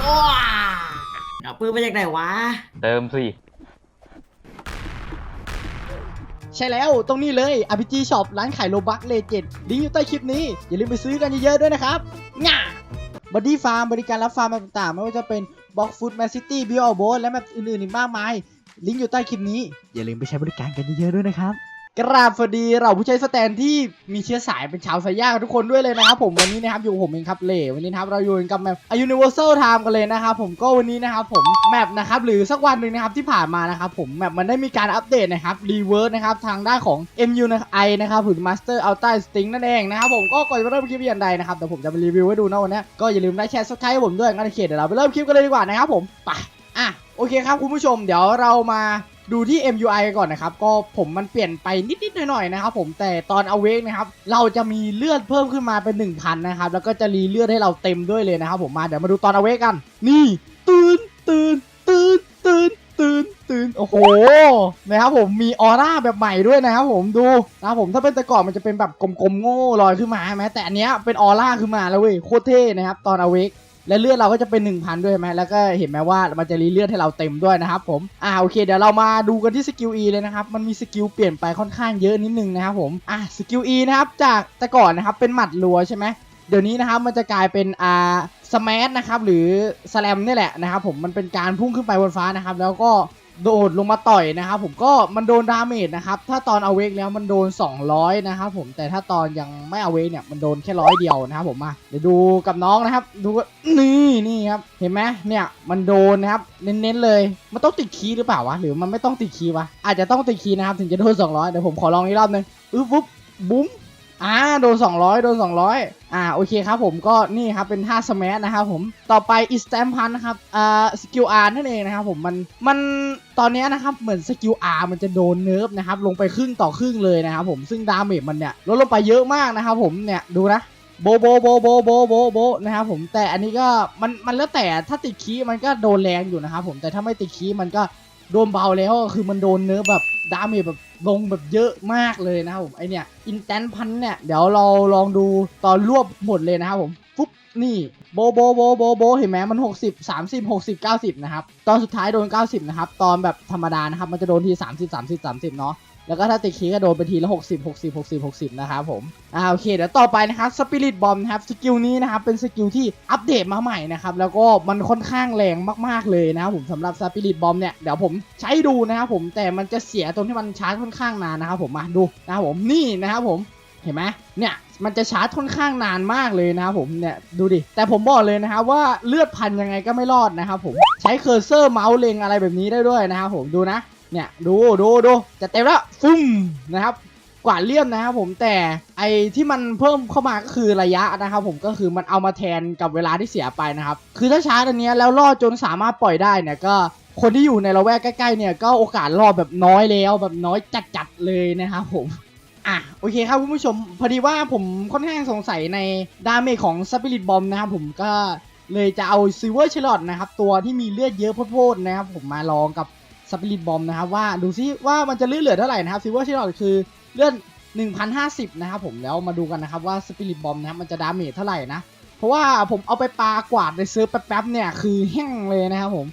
โอ้เอาปืนมาจากไหนวะ เติมสิใช่แล้วตรงนี้เลย RPG Shop ร้านขายโลบักเลเจนลิงก์อยู่ใต้คลิปนี้ อย่าลืมไปซื้อกันเยอะๆด้วยนะครับง่าบัดดี้ฟาร์มบริการรับฟาร์มต่างๆ ไม่ว่าจะเป็นบ็อกฟุตแมนซิตี้บิโอโบและแมปอื่นๆอีกมากมาย ลิงก์อยู่ใต้คลิปนี้ อย่าลืมไปใช้บริการกันเยอะๆด้วยนะครับ กราบสวัสดีเราผู้ใช้สแตนที่มีเชื้อสายเป็นชาวไซย่าทุกคนด้วยเลยนะครับผมวันนี้นะครับอยู่ผมเองครับเล่วันนี้นะครับเราอยู่กับแมป A Universal Time กันเลยนะครับผมก็วันนี้นะครับผมแมปนะครับหรือสักวันหนึ่งนะครับที่ผ่านมานะครับผมแมปมันได้มีการอัปเดตนะครับรีเวิร์สนะครับทางด้านของ MU ไอนะครับหรือ Master Ultra Instinct นั่นเองนะครับผมก็ก่อนจะเริ่มคลิปอย่างใดนะครับเดี๋ยวผมจะไปรีวิวให้ดูนะวันนี้ก็อย่าลืมได้แชร์สกายให้ผมด้วยงั้นโอเคเดี๋ยวเราไปเริ่มคลิปกันเลยดีกว่านะครับผมไปอะโอเคครับคุณผู้ชมเดี๋ยวเรามา ดูที่ MUI ก่อนนะครับ ก็ผมมันเปลี่ยนไปนิด ๆ หน่อย ๆ นะครับผมแต่ตอน Awake นะครับ เราจะมีเลือดเพิ่มขึ้นมาเป็น 1,000 นะครับ แล้วก็จะรีเลือดให้เราเต็มด้วยเลยนะครับผมมาเดี๋ยวมาดูตอน Awake กัน นี่ ตื่นตื่นตื่นตื่นตื่นตื่นโอ้โหนะครับผมมีออร่าแบบใหม่ด้วยนะครับผมดูนะครับผมถ้าเป็นแต่ก่อนมันจะเป็นแบบกลมๆโง่ลอยขึ้นมาใช่ไหมแต่อันเนี้ยเป็นออร่าขึ้นมาแล้วเว้ยโคตรเท่นะครับตอน Awake และเลือดเราก็จะเป็น 1,000 ด้วยใช่ไหมแล้วก็เห็นไหมว่ามันจะรีเลือดให้เราเต็มด้วยนะครับผมอ่าโอเคเดี๋ยวเรามาดูกันที่สกิล E เลยนะครับมันมีสกิลเปลี่ยนไปค่อนข้างเยอะนิดนึงนะครับผมอ่าสกิล E นะครับจากแต่ก่อนนะครับเป็นหมัดรัวใช่ไหมเดี๋ยวนี้นะครับมันจะกลายเป็นอ่าสมัชนะครับหรือสแลมนี่แหละนะครับผมมันเป็นการพุ่งขึ้นไปบนฟ้านะครับแล้วก็ โดดลงมาต่อยนะครับผมก็มันโดนดาเมจนะครับถ้าตอนเอาเวกแล้วมันโดน 200นะครับผมแต่ถ้าตอนยังไม่เอาเวกเนี่ยมันโดนแค่ร้อยเดียวนะครับผมมาเดี๋ยวดูกับน้องนะครับ ดูว่านี่นี่ครับเห็นไหมเนี่ยมันโดนนะครับเน้นๆเลยมันต้องติดคีหรือเปล่าวะหรือมันไม่ต้องติดคีวะอาจจะต้องติดคีนะครับถึงจะโดน200เดี๋ยวผมขอลองอีกรอบหนึงอึ๊บปุ๊บบุ้ม อ่าโดน 200 โดน 200 อ่าโอเคครับผมก็นี่ครับเป็นท่าสมัชนะครับผมต่อไปอีสแตมพันนะครับอ่าสกิลอาร์นั่นเองนะครับผมมันมันตอนนี้นะครับเหมือนสกิลอาร์มันจะโดนเนิร์ฟนะครับลงไปครึ่งต่อครึ่งเลยนะครับผมซึ่งดาเมจมันเนี่ยลดลงไปเยอะมากนะครับผมเนี่ยดูนะโบโบโบโบโบโบโบนะครับผมแต่อันนี้ก็มันมันแล้วแต่ถ้าติดคีย์มันก็โดนแรงอยู่นะครับผมแต่ถ้าไม่ติดคีย์มันก็โดนเบาแล้วคือมันโดนเนื้อแบบดาเมจแบบ ลงแบบเยอะมากเลยนะครับผมไอเนี่ยอินแตนพันเนี่ยเดี๋ยวเราลองดูตอนรวบหมดเลยนะครับผมปุ๊บนี่โบโบโบโบโบเห็นไหมมัน 60 30 60 90 นะครับ ตอนสุดท้ายโดน 90 นะครับ ตอนแบบธรรมดานะครับ มันจะโดนที30 30 30 เนาะ แล้วก็ถ้าติดคีย์ก็โดนไปทีละ 60 60 60 60 นะครับผม อ่าโอเคเดี๋ยวต่อไปนะครับสปิริตบอมนะครับสกิลนี้นะครับเป็นสกิลที่อัปเดตมาใหม่นะครับแล้วก็มันค่อนข้างแรงมากๆเลยนะครับผมสำหรับสปิริตบอมเนี่ยเดี๋ยวผมใช้ดูนะครับผมแต่มันจะเสียตรงที่มันชาร์จค่อนข้างนานนะครับผมมาดูนะครับผมนี่นะครับผมเห็นไหมเนี่ยมันจะชาร์จค่อนข้างนานมากเลยนะครับผมเนี่ยดูดิ แต่ผมบอกเลยนะครับว่าเลือดพันยังไงก็ไม่รอดนะครับผมใช้เคอร์เซอร์เมาส์เล็งอะไรแบบนี้ได้ด้วยนะครับผมดูนะ เนี่ยดูดูดูจะเต็มแล้วฟุ่มนะครับ กว่าดเลี่ยมนะครับผมแต่ไอที่มันเพิ่มเข้ามาก็คือระยะนะครับ ผมก็คือมันเอามาแทนกับเวลาที่เสียไปนะครับ คือถ้าชาร์จอันนี้แล้วรอดจนสามารถปล่อยได้เนี่ยก็คนที่อยู่ในละแวกใกล้ๆเนี่ยก็โอกาสรอดแบบน้อยแล้วแบบน้อยจัดๆเลยนะครับผมอะโอเคครับคุณผู้ชมพอดีว่าผมค่อนข้างสงสัยในดาเมจของสปิริตบอมนะครับผมก็เลยจะเอาซิเวอร์ชลอตนะครับตัวที่มีเลือดเยอะโพดๆนะครับผมมาลองกับ สปิริตบอมนะครับว่าดูซิว่ามันจะเลือดเหลือเท่าไหร่นะครับซิลเวอร์ชิลอดคือเลื่อด1,050 นะครับผมแล้วมาดูกันนะครับว่าสปิริตบอมนะครับมันจะดาเมจเท่าไหร่นะ เพราะว่าผมเอาไปปากวาดในเซิร์ฟแป๊บๆเนี่ยคือแห้งเลยนะครับผม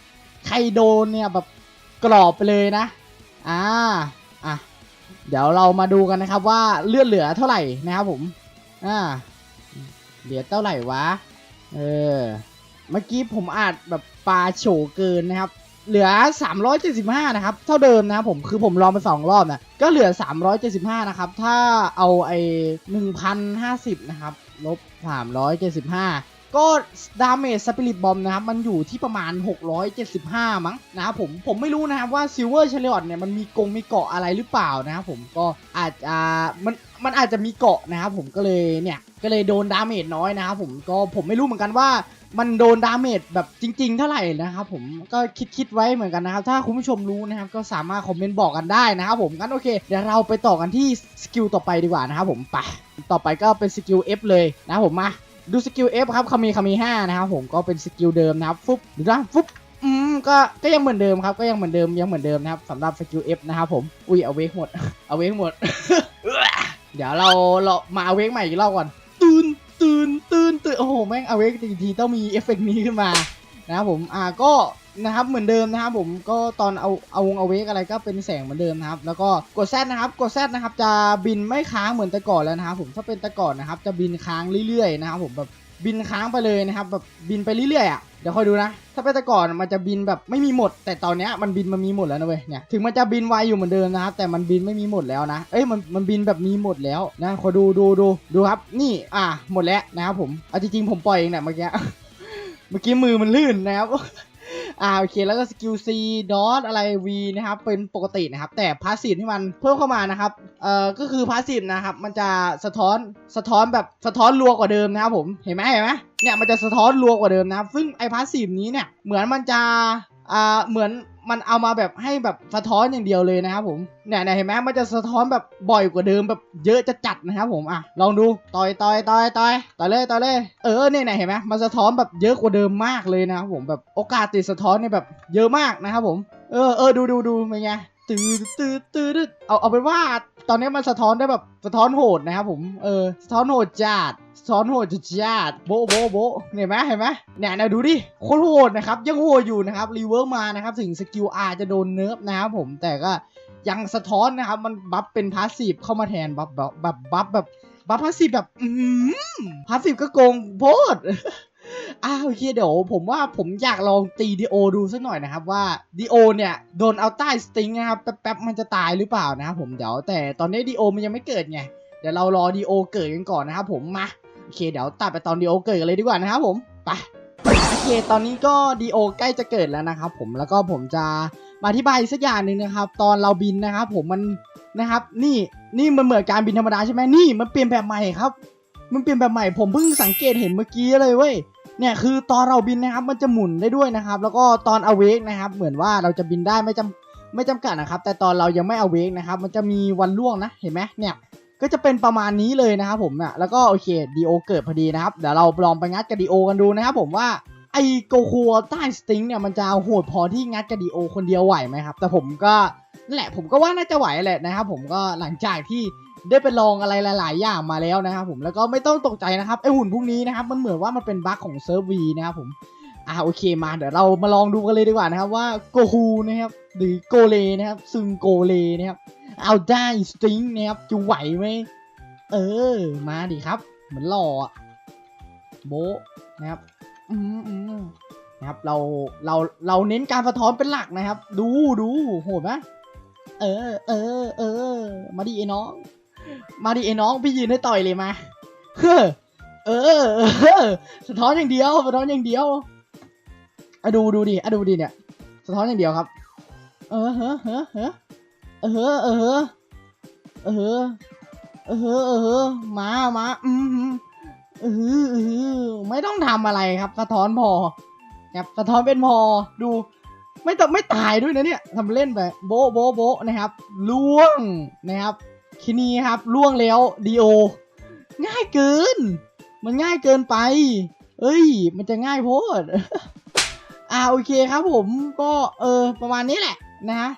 ใครโดนเนี่ยแบบกรอบไปเลยนะอ่าอะเดี๋ยวเรามาดูกันนะครับว่าเลือดเหลือเท่าไหร่นะครับผมอ่าเหลือเท่าไหร่วะเออเมื่อกี้ผมอาจแบบปลาโฉเกินนะครับ เหลือ 375 นะครับ เท่าเดิมนะครับผมคือผมลองไปสองรอบนะก็เหลือ 375 นะครับ ถ้าเอาไอ้1,050 นะครับ ลบ 375 ก็ดาเมจสปิริตบอมนะครับ มันอยู่ที่ประมาณ 675 มั้งนะครับผมผมไม่รู้นะครับว่าซิลเวอร์เชลอดเนี่ยมันมีกงมีเกาะอะไรหรือเปล่านะครับผมก็อาจจะมันมันอาจจะมีเกาะนะครับผมก็เลยเนี่ยก็เลยโดนดาเมจน้อยนะครับผมก็ผมไม่รู้เหมือนกันว่ามันโดนดาเมจแบบจริง ๆ เท่าไหร่นะครับผมก็คิดคิดไว้เหมือนกันนะครับ ถ้าคุณผู้ชมรู้นะครับ ก็สามารถคอมเมนต์บอกกันได้นะครับผมงั้นโอเคเดี๋ยวเราไปต่อกันที่สกิลต่อไปดีกว่านะครับผมไปต่อไปก็เป็นสกิล F เลยนะครับผมมา ดูสกิล F ครับเขามีเขามี5นะครับผมก็เป็นสกิลเดิมนะครับฟุบดูนะฟุบอืมก็ก็ยังเหมือนเดิมครับก็ยังเหมือนเดิมยังเหมือนเดิมนะครับสำหรับสกิล F นะครับผมอุ้ยเอาเวกหมดเอาเวกหมด เดี๋ยวเราเรามาเอาเวกใหม่อีกรอบก่อนตื่นตื่นตื่นตื่นโอ้โหแม่งเอาเวกทีต้องมีเอฟเฟกต์นี้ขึ้นมานะครับผมอ่าก็ นะครับเหมือนเดิมนะครับผมก็ตอนเอาเอาวงเอาเวกอะไรก็เป็นแสงเหมือนเดิมนะครับ แล้วก็กดแซดนะครับกดแซดนะครับจะบินไม่ค้างเหมือนแต่ก่อนแล้วนะครับผมถ้าเป็นแต่ก่อนนะครับจะบินค้างเรื่อยๆนะครับผมแบบบินค้างไปเลยนะครับแบบบินไปเรื่อยๆอะเดี๋ยวคอยดูนะ ถ้าเป็นแต่ก่อนมันจะบินแบบไม่มีหมด แต่ตอนนี้มันบินมันมีหมดแล้วนะเว้ยเนี่ยถึงมันจะบินไวอยู่เหมือนเดิมนะครับแต่มันบินไม่มีหมดแล้วนะเอ้ยมันมันบินแบบมีหมดแล้วนะขอยดูดูดูดูครับนี่อะหมดแล้วนะครับผมเอาจริงๆผมปล่อยเองเนี่ยเมื่อกี้เมื่อกี้มือมันลื่นนะครับ อ่าโอเคแล้วก็สกิล C ดอทอะไร V นะครับเป็นปกตินะครับ แต่พาสซีฟที่มันเพิ่มเข้ามานะครับเอ่อก็คือพาสซีฟนะครับมันจะสะท้อนสะท้อนแบบสะท้อนรัวกว่าเดิมนะครับผมเห็นไหมเห็นไหมเนี่ยมันจะสะท้อนรัวกว่าเดิมนะครับซึ่งไอพาสซีฟนี้เนี่ยเหมือนมันจะ อ่าเหมือนมันเอามาแบบให้แบบสะท้อนอย่างเดียวเลยนะครับผมเนี่ยเนี่ยเห็นไหมมันจะสะท้อนแบบบ่อยกว่าเดิมแบบเยอะจะจัดนะครับผมอะลองดูต่อยต่อยต่อยต่อยต่อยเลยต่อยเลยเออเนี่ยเนี่ยเห็นไหมมันสะท้อนแบบเยอะกว่าเดิมมากเลยนะครับผมแบบโอกาสติดสะท้อนเนี่ยแบบเยอะมากนะครับผมเออเออดูดูดูเป็นไง ตื้อตื้อตื้อตื้อเอาเอาเป็นว่า ตอนนี้มันสะท้อนได้แบบสะท้อนโหดนะครับผม เออ สะท้อนโหดจัดสะท้อนโหดจัดโบโบโบเห็นไหมเห็นไหมเนี่ยเนี่ยดูดิโคตรโหดนะครับ ยังโหดอยู่นะครับ รีเวิร์กมานะครับ ถึงสกิล R จะโดนเนิร์ฟนะครับผม แต่ก็ยังสะท้อนนะครับ มันบัฟเป็นพาสซีฟเข้ามาแทน บัฟแบบแบบบัฟแบบบัฟพาสซีฟแบบ อืมพาสซีฟก็โกงโพด อ้าวโอเคเดี๋ยวผมว่าผมอยากลองตีดีโอดูสักหน่อยนะครับว่าดีโอเนี่ยโดนเอาใต้สติงนะครับแป๊บๆมันจะตายหรือเปล่านะครับผมเดี๋ยวแต่ตอนนี้ดีโอมันยังไม่เกิดไงเดี๋ยวเรารอดีโอเกิดกันก่อนนะครับผมมาโอเคเดี๋ยวตัดไปตอนดีโอเกิดกันเลยดีกว่านะครับผมไปโอเคตอนนี้ก็ดีโอใกล้จะเกิดแล้วนะครับผมแล้วก็ผมจะมาอธิบายสักอย่างหนึ่งนะครับ ตอนเราบินนะครับ ผมมันนะครับ นี่นี่มันเหมือนการบินธรรมดาใช่ไหมนี่มันเปลี่ยนแบบใหม่ครับ มันเปลี่ยนแบบใหม่ผมเพิ่งสังเกตเห็นเมื่อกี้เลยเว้ย เนี่ยคือตอนเราบินนะครับมันจะหมุนได้ด้วยนะครับ แล้วก็ตอน awake นะครับ เหมือนว่าเราจะบินได้ไม่จำไม่จำกัดนะครับ แต่ตอนเรายังไม่ awake นะครับ มันจะมีวันล่วงนะเห็นไหมเนี่ยก็จะเป็นประมาณนี้เลยนะครับผมนะแล้วก็โอเคดีโอเกิดพอดีนะครับเดี๋ยวเราลองไปงัดกับดีโอกันดูนะครับผมว่าไอโกคัวใต้สติงเนี่ยมันจะโหดพอที่งัดกับดีโอคนเดียวไหวไหมครับ แต่ผมก็นั่นแหละผมก็ว่าน่าจะไหวแหละนะครับผมก็หลังจากที่ ได้ไปลองอะไรหลาย ๆ อย่างมาแล้วนะครับผมแล้วก็ไม่ต้องตกใจนะครับไอหุ่นพวกนี้นะครับมันเหมือนว่ามันเป็นบั๊กของเซิร์ฟวีนะครับผมอ่าโอเคมาเดี๋ยวเรามาลองดูกันเลยดีกว่านะครับว่าโกฮูนะครับหรือโกเลนะครับซึงโกเลนะครับเอาได้สตริงนะครับจะไหวไหมเออมาดิครับ เหมือนหล่อโบนะครับอืมอืมนะครับเราเราเราเน้นการสะท้อนเป็นหลักนะครับ ดูดูโหดไหมเออเออเออมาดิไอ้น้อง มาดิไอ้น้องพี่ยืนให้ต่อยเลยมาเออเออสะท้อนอย่างเดียวสะท้อนอย่างเดียวอะดูดูดิอะดูดิเนี่ย สะท้อนอย่างเดียวครับ เออเฮ้อเฮ้อเฮ้อเออเฮ้อเออเฮ้อเออเฮ้อเออเออมามาอืมเออเออไม่ต้องทำอะไรครับ สะท้อนพอครับสะท้อนเป็นพอดู ไม่ต้องไม่ตายด้วยนะเนี่ยทำเล่นไปโบโบโบนะครับล่วงนะครับ ทีนี้ครับล่วงแล้วดีโอ ง่ายเกิน มันง่ายเกินไป เอ้ย มันจะง่ายโพดอ่าโอเคครับผมก็เออประมาณนี้แหละนะฮะ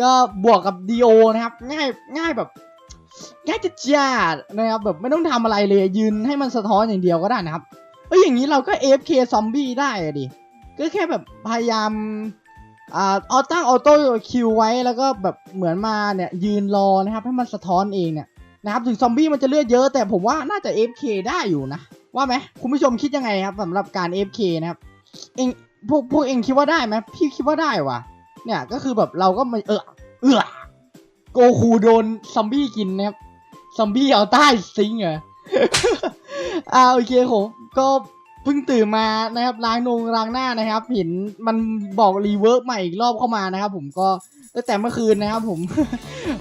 ก็บวกกับดีโอนะครับ ง่ายง่ายแบบง่ายจะจัดนะครับแบบไม่ต้องทำอะไรเลยยืนให้มันสะท้อนอย่างเดียวก็ได้นะครับเอ้ยอย่างนี้เราก็ AFK ซอมบี้ได้อะดิก็แค่แบบพยายาม อ่าเอาตั้งออโต้คิวไว้แล้วก็แบบเหมือนมาเนี่ยยืนรอนะครับให้มันสะท้อนเองเนี่ยนะครับถึงซอมบี้มันจะเลือดเยอะแต่ผมว่าน่าจะ FK ได้อยู่นะ ว่าไหมคุณผู้ชมคิดยังไงครับสำหรับการ FK นะครับเองพวกพวกเองคิดว่าได้ไหมพี่คิดว่าได้ว่ะเนี่ยก็คือแบบเราก็มาเออเออโกคูโดนซอมบี้กินนะครับซอมบี้เอาใต้ซิงค์เหรออ่าโอเคผมก็ เพิ่งตื่นมานะครับล้างนงล้างหน้านะครับ เห็นมันบอกรีเวิร์กใหม่อีกรอบเข้ามานะครับ ผมก็ตั้งแต่เมื่อคืนนะครับ ผม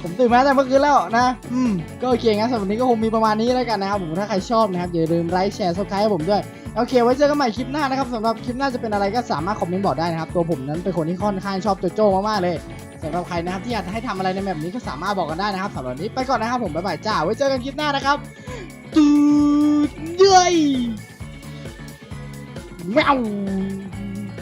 ผมตื่นมาตั้งแต่เมื่อคืนแล้วนะ อืมก็โอเคงั้นสำหรับวันนี้ก็คงมีประมาณนี้แล้วกันนะครับผมถ้าใครชอบนะครับอย่าลืมไลค์แชร์ซับสไครต์ให้ผมด้วยโอเค ไว้เจอกันใหม่คลิปหน้านะครับสำหรับคลิปหน้าจะเป็นอะไรก็สามารถคอมเมนต์บอกได้นะครับ ตัวผมนั้นเป็นคนที่ค่อนข้างชอบโจโจ้มากๆเลยสำหรับใครนะครับที่อยากให้ทำอะไรในแบบนี้ก็สามารถบอกกันได้นะครับสำหรับวันนี้ไปก่อนนะครับผมบ๊ายบายจ้าไว้เจอกันคลิปหน้านะครับตูดเย้ ยแมว